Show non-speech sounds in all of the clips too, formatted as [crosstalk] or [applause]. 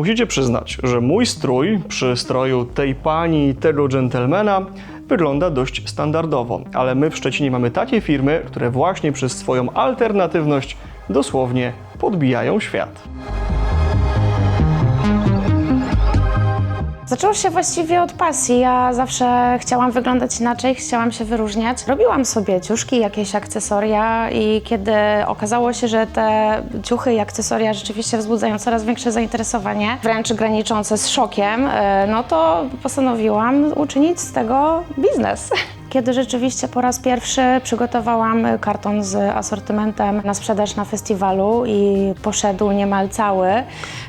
Musicie przyznać, że mój strój przy stroju tej pani i tego dżentelmena wygląda dość standardowo, ale my w Szczecinie mamy takie firmy, które właśnie przez swoją alternatywność dosłownie podbijają świat. Zaczęło się właściwie od pasji. Ja zawsze chciałam wyglądać inaczej, chciałam się wyróżniać. Robiłam sobie ciuszki, jakieś akcesoria i kiedy okazało się, że te ciuchy i akcesoria rzeczywiście wzbudzają coraz większe zainteresowanie, wręcz graniczące z szokiem, e, no to postanowiłam uczynić z tego biznes. [laughs] Kiedy rzeczywiście po raz pierwszy przygotowałam karton z asortymentem na sprzedaż na festiwalu i poszedł niemal cały,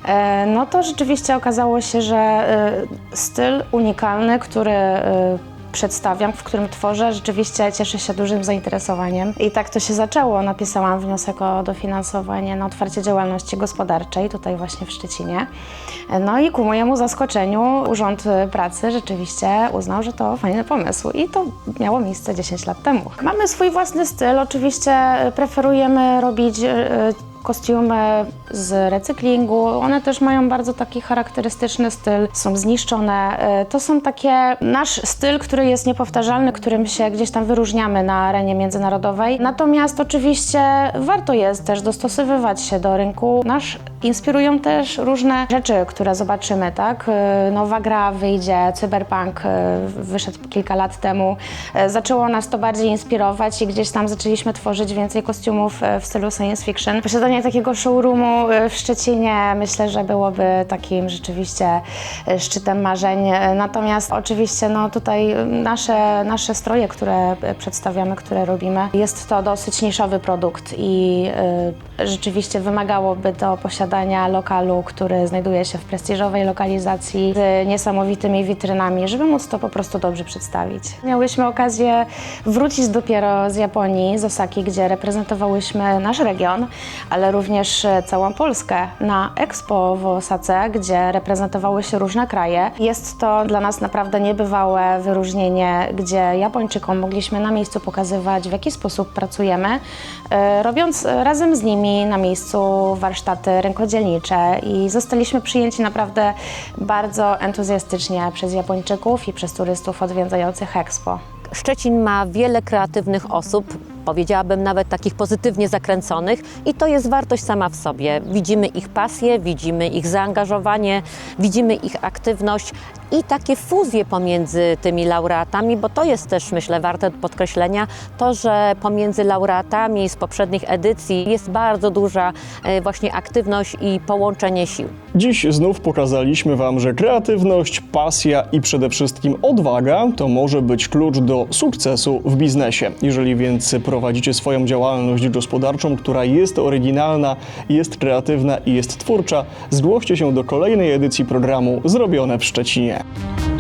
e, no to rzeczywiście okazało się, że e, styl unikalny, który e, przedstawiam, w którym tworzę, rzeczywiście cieszy się dużym zainteresowaniem. I tak to się zaczęło. Napisałam wniosek o dofinansowanie na otwarcie działalności gospodarczej tutaj właśnie w Szczecinie. No i ku mojemu zaskoczeniu Urząd Pracy rzeczywiście uznał, że to fajny pomysł i to miało miejsce 10 lat temu. Mamy swój własny styl, oczywiście preferujemy robić e, kostiumy z recyklingu. One też mają bardzo taki charakterystyczny styl, są zniszczone. E, To są takie nasz styl, który jest niepowtarzalny, którym się gdzieś tam wyróżniamy na arenie międzynarodowej. Natomiast oczywiście warto jest też dostosowywać się do rynku. Nasz inspirują też różne rzeczy, które zobaczymy, tak? E, Nowa gra wyjdzie, cyberpunk e, wyszedł kilka lat temu. E, Zaczęło nas to bardziej inspirować i gdzieś tam zaczęliśmy tworzyć więcej kostiumów w stylu science fiction. Posiadanie takiego showroomu w Szczecinie myślę, że byłoby takim rzeczywiście szczytem marzeń. Natomiast oczywiście no tutaj nasze, nasze stroje, które przedstawiamy, które robimy, jest to dosyć niszowy produkt i rzeczywiście wymagałoby to posiadania lokalu, który znajduje się w prestiżowej lokalizacji z niesamowitymi witrynami, żeby móc to po prostu dobrze przedstawić. Miałyśmy okazję wrócić dopiero z Japonii, z Osaki, gdzie reprezentowałyśmy nasz region, ale również e, całą Polskę na Expo w Osace, gdzie reprezentowały się różne kraje. Jest to dla nas naprawdę niebywałe wyróżnienie, gdzie Japończykom mogliśmy na miejscu pokazywać, w jaki sposób pracujemy, e, robiąc razem z nimi na miejscu warsztaty rękodzielnicze i zostaliśmy przyjęci naprawdę bardzo entuzjastycznie przez Japończyków i przez turystów odwiedzających Expo. Szczecin ma wiele kreatywnych osób, powiedziałabym nawet takich pozytywnie zakręconych i to jest wartość sama w sobie. Widzimy ich pasję, widzimy ich zaangażowanie, widzimy ich aktywność i takie fuzje pomiędzy tymi laureatami, bo to jest też myślę warte podkreślenia, to, że pomiędzy laureatami z poprzednich edycji jest bardzo duża e, właśnie aktywność i połączenie sił. Dziś znów pokazaliśmy Wam, że kreatywność, pasja i przede wszystkim odwaga to może być klucz do sukcesu w biznesie. Jeżeli więc prowadzicie swoją działalność gospodarczą, która jest oryginalna, jest kreatywna i jest twórcza, zgłoście się do kolejnej edycji programu Zrobione w Szczecinie. there.